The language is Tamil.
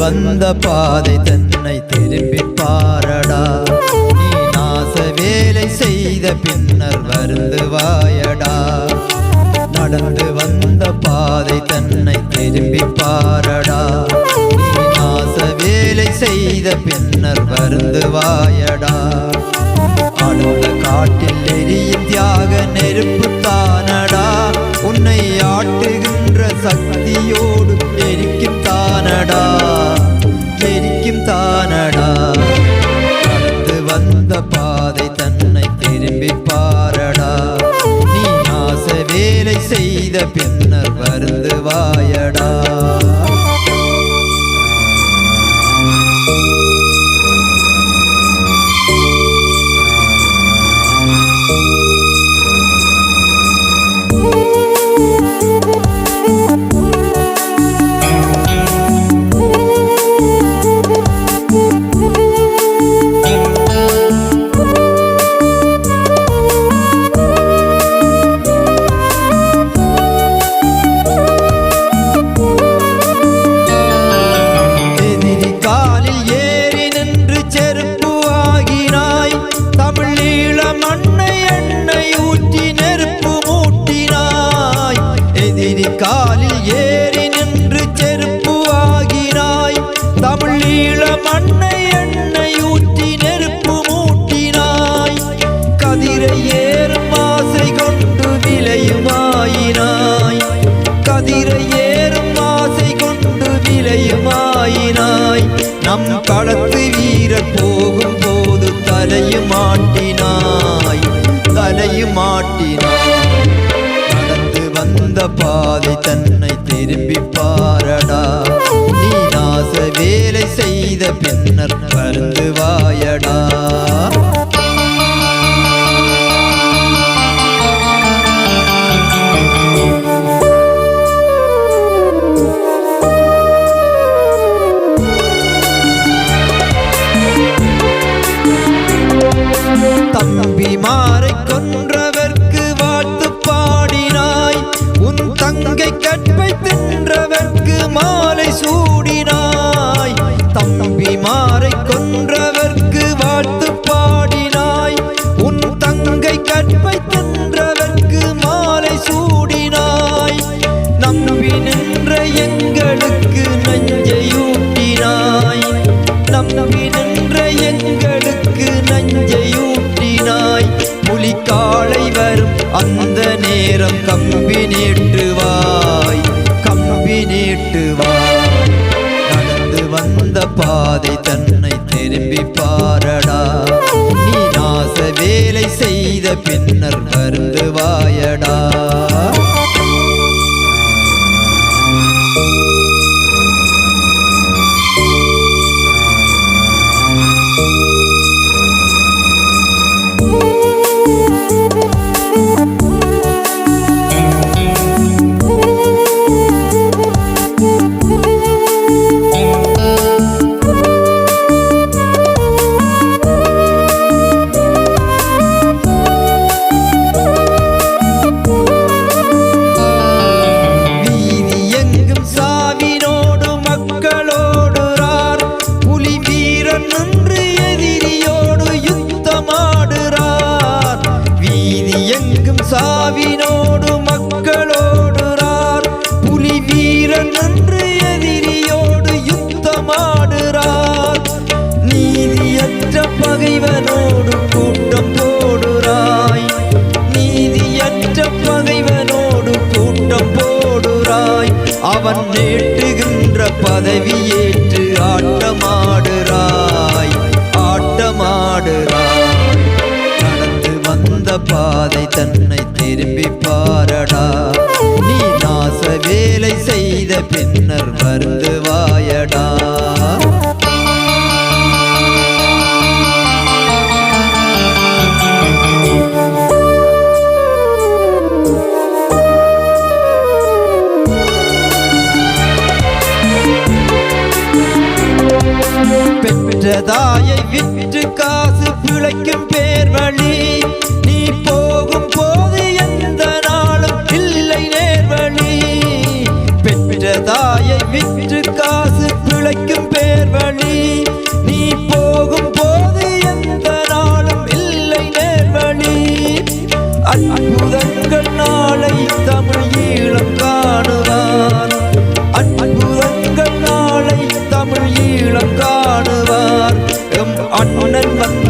வந்த பாதை தன்னை திரும்பி பாரடா. நீ நாச வேலை செய்த பின்னர் வருந்து வாயடா. நடந்து வந்த பாதை தன்னை திரும்பி பாரடா. நீ நாச வேலை செய்த பின்னர் வருந்து வாயடா. அடுத்த காட்டில் எரியும் தியாக நெருப்பு எரிக்கும் தானடா. கடந்து வந்த பாதை தன்னை திரும்பி பாரடா. நீ நாச வேலை செய்த பின்னர் வருந்துவாயடா. நம் களத்து வீரர் போகும் போது தலையும் மாட்டினாய் தலையும் மாட்டினாய் நடந்து வந்த பாதை தன்னை திரும்பி பாரடா. நீ நாச வேலை செய்த பின்னர் பருந்து வாயடா. தம்பி காலை வரும். அந்த நேரம் கம்பி நீட்டுவாய் கம்பி நீட்டுவாய். நடந்து வந்த பாதை தன்னை திரும்பி பாரடா. நீ நாச வேலை செய்த பின்னர் வரும் அவன் நீட்டுகின்ற பதவியேற்று ஆட்டமாடுறாய் ஆட்டமாடுறாய். நடந்து வந்த பாதை தன்னை திரும்பி பாரடா. நீ நாச வேலை செய்த பின்னர் வருந்துவாயடா பெற்ற தாயை விற்று காசு பிழைக்கும் பேர் வழி நீ போகும் போது எந்த நாளும் இல்லை நேர்வழி. பெற்ற தாயை விற்று காசு பிழைக்கும் பேர் வழி நீ போகும் போது எந்த நாளும் இல்லை நேர்வழி. அற்புதங்கள் நாளை தமிழ் ஈழம் காணுவான். அற்புதங்கள் நாளை தமிழ் ஈழம் காணும் அண்ணன் வந்து